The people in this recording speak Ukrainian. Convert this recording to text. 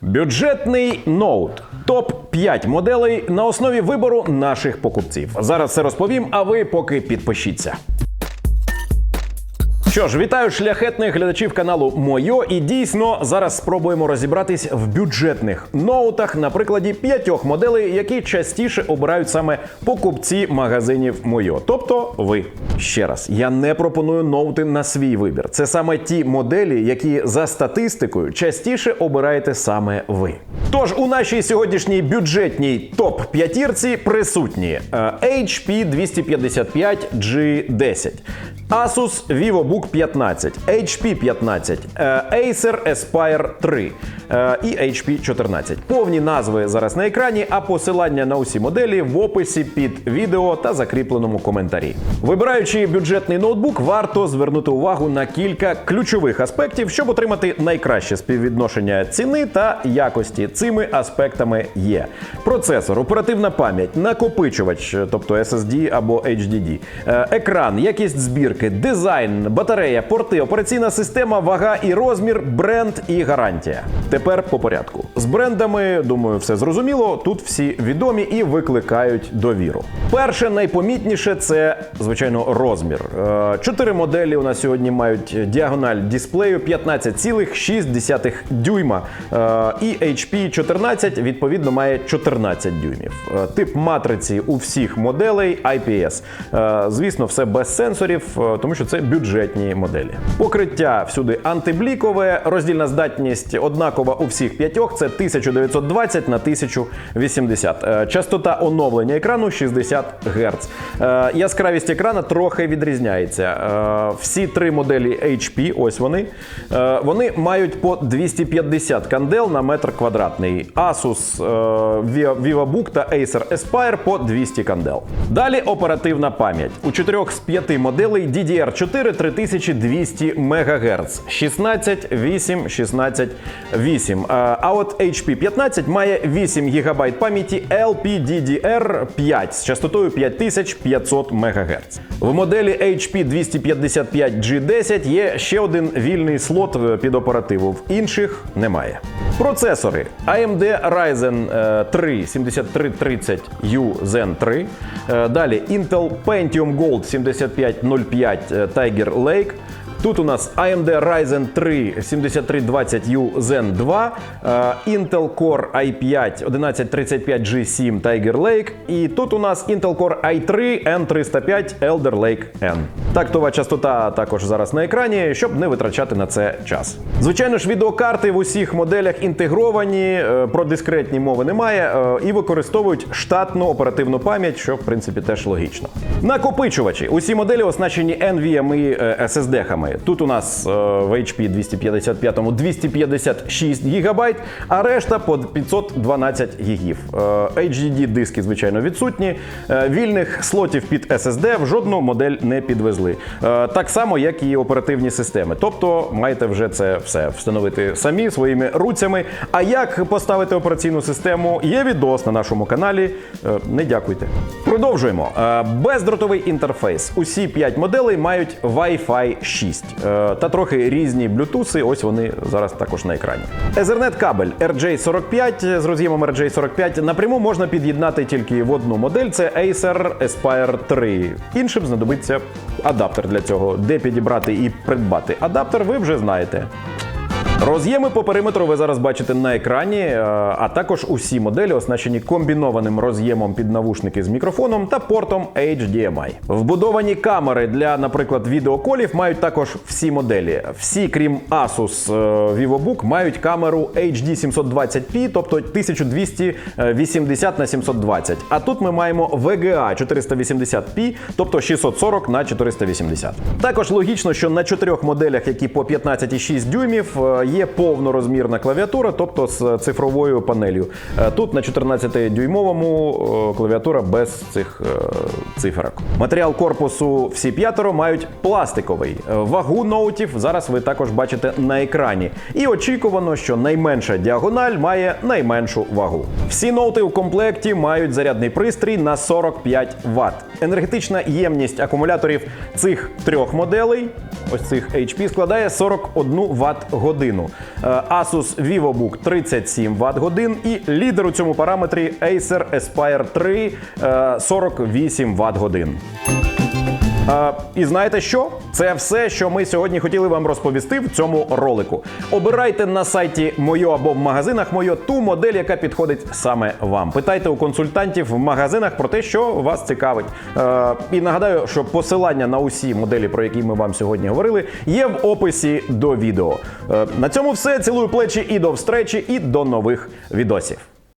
Бюджетний ноут. Топ 5 моделей на основі вибору наших покупців. Зараз все розповім, а ви поки підпишіться. Що ж, вітаю шляхетних глядачів каналу Мойо. І дійсно зараз спробуємо розібратись в бюджетних ноутах на прикладі п'ятьох моделей, які частіше обирають саме покупці магазинів Мойо. Тобто ви. Ще раз, я не пропоную ноути на свій вибір. Це саме ті моделі, які за статистикою частіше обираєте саме ви. Тож у нашій сьогоднішній бюджетній топ п'ятірці присутні HP 255 G10. Asus VivoBook 15, HP 15, е, Acer Aspire 3 е, і HP 14. Повні назви зараз на екрані, а посилання на усі моделі в описі під відео та закріпленому коментарі. Вибираючи бюджетний ноутбук, варто звернути увагу на кілька ключових аспектів, щоб отримати найкраще співвідношення ціни та якості. Цими аспектами є процесор, оперативна пам'ять, накопичувач, тобто SSD або HDD, е, екран, якість збірки, дизайн, батарея, порти, операційна система, вага і розмір, бренд і гарантія. Тепер по порядку. З брендами, думаю, все зрозуміло. Тут всі відомі і викликають довіру. Перше найпомітніше це, звичайно, розмір. Е, Чотири моделі у нас сьогодні мають діагональ дисплею 15,6 дюйма. Е, І HP 14 відповідно має 14 дюймів. Е, Тип матриці у всіх моделей IPS. Звісно, все без сенсорів, тому що це бюджетні моделі. Покриття всюди антиблікове, роздільна здатність однакова у всіх п'ятьох. Це 1920 на 1080. Е, Частота оновлення екрану 60 Гц. Е, Яскравість екрана трохи відрізняється. Е, Всі три моделі HP, ось вони. Вони мають по 250 кандел на метр квадратний. Asus Vi- VivoBook та Acer Aspire по 200 кандел. Далі оперативна пам'ять. У чотирьох з п'яти моделей DDR4 3200 МГц. 16, 8, 16, 8. Е, А от HP 15 має 8 ГБ пам'яті LPDDR5 з частотою 5500 МГц. В моделі HP 255 G10 є ще один вільний слот під оперативу, в інших немає. Процесори AMD Ryzen е, 3 7330U Zen 3. Е, Далі Intel Pentium Gold 7505 е, Tiger Lake. Тут у нас AMD Ryzen 3 7320U Zen 2, е, Intel Core i5 1135G7 Tiger Lake. І тут у нас Intel Core i3 N305 Elder Lake N. Тактова частота також зараз на екрані, щоб не витрачати на це час. Звичайно ж, відеокарти в усіх моделях інтегровані, е, про дискретні мови немає, е, і використовують штатну оперативну пам'ять, що в принципі теж логічно. Накопичувачі. Усі моделі оснащені NVMe е, SSD-хами. Тут у нас е, в HP 255 256 ГБ, а решта по 512 ГБ. HDD диски, звичайно, відсутні. Е, Вільних слотів під SSD в жодну модель не підвезли. Е, Так само, як і оперативні системи. Тобто маєте вже це все встановити самі своїми руцями. А як поставити операційну систему? Є відос на нашому каналі. Е, Не дякуйте. Продовжуємо. Е, Бездротовий інтерфейс. Усі 5 моделей мають Wi-Fi 6 Е, та трохи різні блютуси. Ось вони зараз також на екрані. Ethernet кабель RJ45 з роз'ємом RJ45 напряму можна під'єднати тільки в одну модель. Це Acer Aspire 3. Іншим знадобиться адаптер для цього. Де підібрати і придбати адаптер, ви вже знаєте. Роз'єми по периметру ви зараз бачите на екрані, е, а також усі моделі оснащені комбінованим роз'ємом під навушники з мікрофоном та портом HDMI. Вбудовані камери для, наприклад, відеоколів мають також всі моделі. Всі, крім Asus е, VivoBook, мають камеру HD 720p, тобто 1280 на 720. А тут ми маємо VGA 480p, тобто 640 на 480. Також логічно, що на чотирьох моделях, які по 15,6 дюймів, е, є повнорозмірна клавіатура, тобто з цифровою панелью. Е, Тут на 14-дюймовому е, клавіатура без цих е, циферок. Матеріал корпусу всі п'ятеро мають пластиковий. Вагу ноутів зараз ви також бачите на екрані. І очікувано, що найменша діагональ має найменшу вагу. Всі ноути у комплекті мають зарядний пристрій на 45 Вт. Енергетична ємність акумуляторів цих трьох моделей, ось цих HP, складає 41 Вт годину. Е, Asus VivoBook 37 Вт годин і лідер у цьому параметрі Acer Aspire 3 е, 48 Вт годин. А, і знаєте що? Це все, що ми сьогодні хотіли вам розповісти в цьому ролику. Обирайте на сайті Мойо або в магазинах Мойо ту модель, яка підходить саме вам. Питайте у консультантів в магазинах про те, що вас цікавить. Е, і нагадаю, що посилання на усі моделі, про які ми вам сьогодні говорили, є в описі до відео. Е, на цьому все. Цілую плечі і до встречі, і до нових відосів.